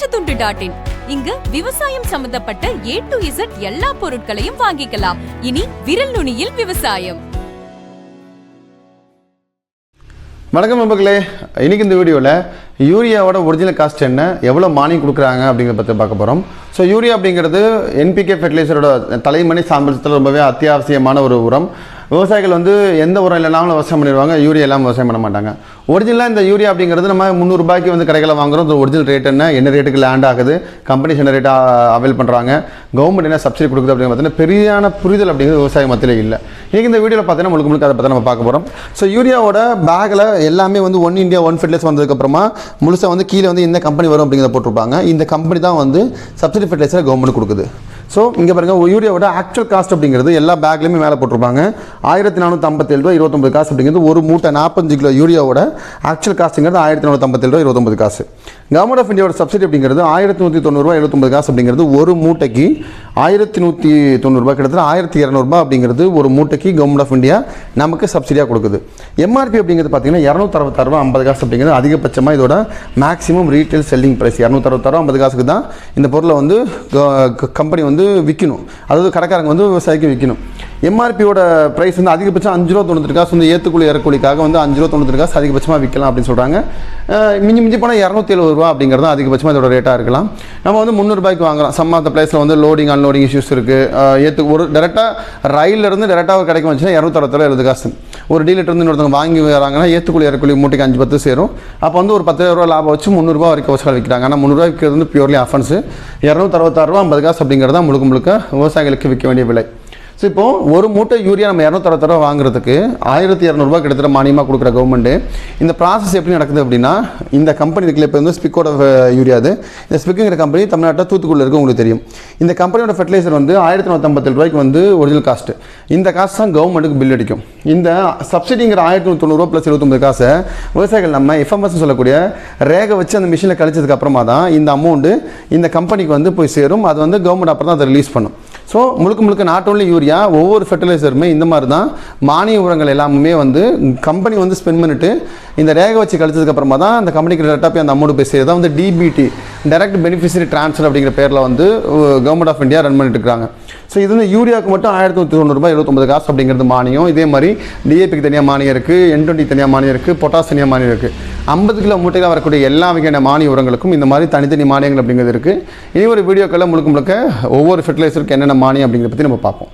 பச்சைத்துண்டு dot in இங்கு விவசாயம் சம்பந்தப்பட்ட ஏ டு இசட் எல்லா பொருட்களையும் வாங்கிக்கலாம். இனி விரல் நுனியில் விவசாயம். வணக்கம் நண்பர்களே. இன்னைக்கு இந்த வீடியோவில் யூரியாவோட ஒரிஜினல் காஸ்ட் என்ன எவ்வளோ மானியம் கொடுக்குறாங்க அப்படிங்கிறத பற்றி பார்க்க போகிறோம் ஸோ யூரியா அப்படிங்கிறது என்பிகே ஃபெர்டிலைசரோட தலைமணி சாம்பலத்தில் ரொம்பவே அத்தியாவசியமான ஒரு உரம். விவசாயிகள் வந்து எந்த உரம் இல்லைனாலும் விவசாயம் பண்ணிடுவாங்க யூரியா இல்லாமல் விவசாயம் பண்ண மாட்டாங்க. ஒரிஜினலாக இந்த யூரியா அப்படிங்கிறது நம்ம முந்நூறுபாய்க்கு வந்து கடைகளில் வாங்குறோம். இந்த ஒரிஜினல் ரேட் என்ன என்ன ரேட்டுக்கு லேண்ட் ஆகுது கம்பெனிஸ் என்ன ரேட்டாக அவைல் பண்ணுறாங்க கவர்மெண்ட் என்ன சப்சிடி கொடுக்குது அப்படின்னு பார்த்தீங்கன்னா பெரியான புரிதல் அப்படிங்கிறது விவசாய மத்தியில் இல்லை. இன்றைக்கி இந்த வீடியோவில் பார்த்தீங்கன்னா முழுக்க முழுக்க அதை பற்றி நம்ம பார்க்க போகிறோம் ஸோ யூரியாவோட பேக்கில் எல்லாமே வந்து ஒன் இந்தியா ஒன் ஃபெர்டிலைஸ் வந்ததுக்கப்புறமா முழுசாக வந்து கீழே வந்து இந்த கம்பெனி வரும் அப்படிங்கிறத போட்டிருப்பாங்க. இந்த கம்பெனி தான் வந்து சப்சிடி ஃபெர்டிலைசரை கவர்மெண்ட் கொடுக்குது. ஸோ இங்கே பாருங்கள் யூரியாவோட ஆக்சுவல் காஸ்ட் அப்படிங்கிறது எல்லா பேக்லேயுமே மேலே போட்டிருப்பாங்க. ஆயிரத்தி நானூற்றி ஐம்பத்தேழு ரூபா இருபத்தொம்பது காசு அப்படிங்கிறது ஒரு மூட்டை நாற்பத்தஞ்சு கிலோ யூரியாவோட ஆக்சுவல் காஸ்ட்டுங்கிறது ஆயிரத்தி நானூற்றி ஐம்பத்தேழு ரூபா இருபத்தொம்பது காசு. கவர்மெண்ட் ஆஃப் இந்தியாவோட சப்சிடி அப்படிங்கிறது ஆயிரத்தி நூற்றி தொண்ணூறுரூவா எழுபத்தொம்பது காசு அப்படிங்கிறது ஒரு மூட்டைக்கு ஆயிரத்தி நூற்றி தொண்ணூறுரூபா கிட்டத்தட்ட ஆயிரத்தி இரநூறுபா அப்படிங்கிறது ஒரு மூட்டைக்கு கவர்மெண்ட் ஆஃப் இந்தியா நமக்கு சப்சிடியாக கொடுக்குது. எம்ஆர்பி அப்படிங்கிறது பார்த்தீங்கன்னா இரநூத்தறுபத்தாறுவா ஐம்பது காசு அப்படிங்கிறது அதிகபட்சமாக இதோட மேக்ஸிமம் ரீட்டைல் செல்லிங் ப்ரைஸ் இரநூத்தறுபத்தாறுவா ஐம்பது காசுக்கு தான் இந்த பொருளை வந்து கம்பெனி வந்து விற்கணும் அதாவது கடைக்காரங்க வந்து விவசாயிக்கு விற்கணும் எம்ஆர்பியோட ப்ரைஸ் வந்து அதிகபட்சம் அஞ்சு ரூபா தொண்ணூறு காசு வந்து ஏற்றுக்குழி இறக்குழிக்காக வந்து அஞ்சு ரூபா தொண்ணூறு காசு அதிகபட்சமாக விற்கலாம் அப்படின்னு சொல்கிறாங்க மிஞ்சி மிஞ்சி போனால் இரநூத்தி எழுபது ரூபா அப்படிங்கிறது தான் அதிகபட்சமாக இதோட ரேட்டாக இருக்கலாம். நம்ம வந்து முந்நூறுபாய்க்கு வாங்குறோம் சம் ஆஃப் பிளேஸில் வந்து லோடிங் அன்லோடிங் இஷ்யூஸ் இருக்குது ஏற்று ஒரு டேரெக்டாக ரயிலிருந்து டேரெக்டாக ஒரு கடைக்கு வந்துச்சுன்னா இரநூத்தறுபது எழுபது காசு. ஒரு டீலர் இன்னொருத்தவங்க வாங்கி வராங்கன்னா ஏற்றுக்குழி இறக்குழி மூட்டைக்கு அஞ்சு பத்து சேரும். அப்போ வந்து ஒரு பத்து ரூபா லாபம் வச்சு முந்நூறுரூவா வரைக்கும் விவசாயிகள் விற்கிறாங்க ஆனால் முந்நூறுரூவா விற்கிறது வந்து பியூர்லி அஃபன்ஸு இரநூத்தறுபத்தாறு ரூபா ஐம்பது காசு அப்படிங்கிறது தான் முழுக்க முழுக்க விவசாயிகளுக்கு விற்க வேண்டிய விலை. ஸோ இப்போ ஒரு மூட்டை யூரியா நம்ம இரநூத்தறுபது ரூபா வாங்குறதுக்கு ஆயிரத்தி இரநூறுபா கிட்டத்தட்ட மானியமாக கொடுக்குற கவர்மெண்ட்டு இந்த ப்ராசஸ் எப்படி நடக்குது அப்படின்னா இந்த கம்பெனி இருக்குல்ல இப்போ வந்து ஸ்பிக்கோட uh, யூரியா அது. இந்த ஸ்பிக்குங்கிற கம்பெனி தமிழ்நாட்டில் தூத்துக்குடியில் இருக்கு உங்களுக்கு தெரியும். இந்த கம்பெனியோட ஃபெர்டிலைசர் வந்து ஆயிரத்தி நூற்றம்பத்தேழு ரூபாய்க்கு வந்து ஒரிஜினல் காஸ்ட்டு இந்த காசு தான் கவர்மெண்ட்டுக்கு பில் அடிக்கும். இந்த சப்சிடிங்கிற ஆயிரத்தி நூற்றி தொண்ணூறுவா ப்ளஸ் இருபத்தொம்பது காசை விவசாயிகள் நம்ம எஃப்எம்எஸ் சொல்லக்கூடிய ரேகை வச்சு அந்த மிஷினில் கழிச்சதுக்கு அப்புறமா தான் இந்த அமௌண்ட்டு இந்த கம்பெனிக்கு வந்து போய் சேரும். அது வந்து கவர்மெண்ட் அப்புறம் தான் அதை ரிலீஸ் பண்ணும். ஸோ முழுக்க முழுக்க நாட் ஓன்லி யூரியா ஒவ்வொரு ஃபெர்டிலைசருமே இந்த மாதிரி தான் மானிய உரங்கள் எல்லாமே வந்து கம்பெனி வந்து ஸ்பெண்ட் பண்ணிட்டு இந்த ரேகை வச்சு கழிச்சதுக்கப்புறமா தான் அந்த கம்பெனிக்கு டேரெக்டாக போய் அந்த அமௌண்ட் போய் சேருது வந்து டிபிடி டைரக்ட் பெனிஃபிஷரி ட்ரான்ஸ்ஃபர் அப்படிங்கிற பேரில் வந்து கவர்மெண்ட் ஆஃப் இந்தியா ரன் பண்ணிட்டு இருக்காங்க. ஸோ இது வந்து யூரியாவுக்கு மட்டும் ஆயிரத்தி நூற்றி தொண்ணூறுபா எழுபத்தொம்பது காசு அப்படிங்கிறது மானியம். இதே மாதிரி டிஏபிக்கு தனியாக மானியம் இருக்குது என் டுவெண்ட்டி தனியாக மானியம் இருக்குது பொட்டாஸ் தனியாக மானியம் இருக்குது ஐம்பது கிலோ மூட்டையில் வரக்கூடிய எல்லா வகையான மானிய உரங்களுக்கும் இந்த மாதிரி தனித்தனி மானியங்கள் அப்படிங்கிறது இருக்குது இனி ஒரு வீடியோக்களில் முழுக்க முழுக்க ஒவ்வொரு ஃபெர்டிலைசருக்கு என்னென்ன மானியம் அப்படிங்கிறத பற்றி நம்ம பார்ப்போம்.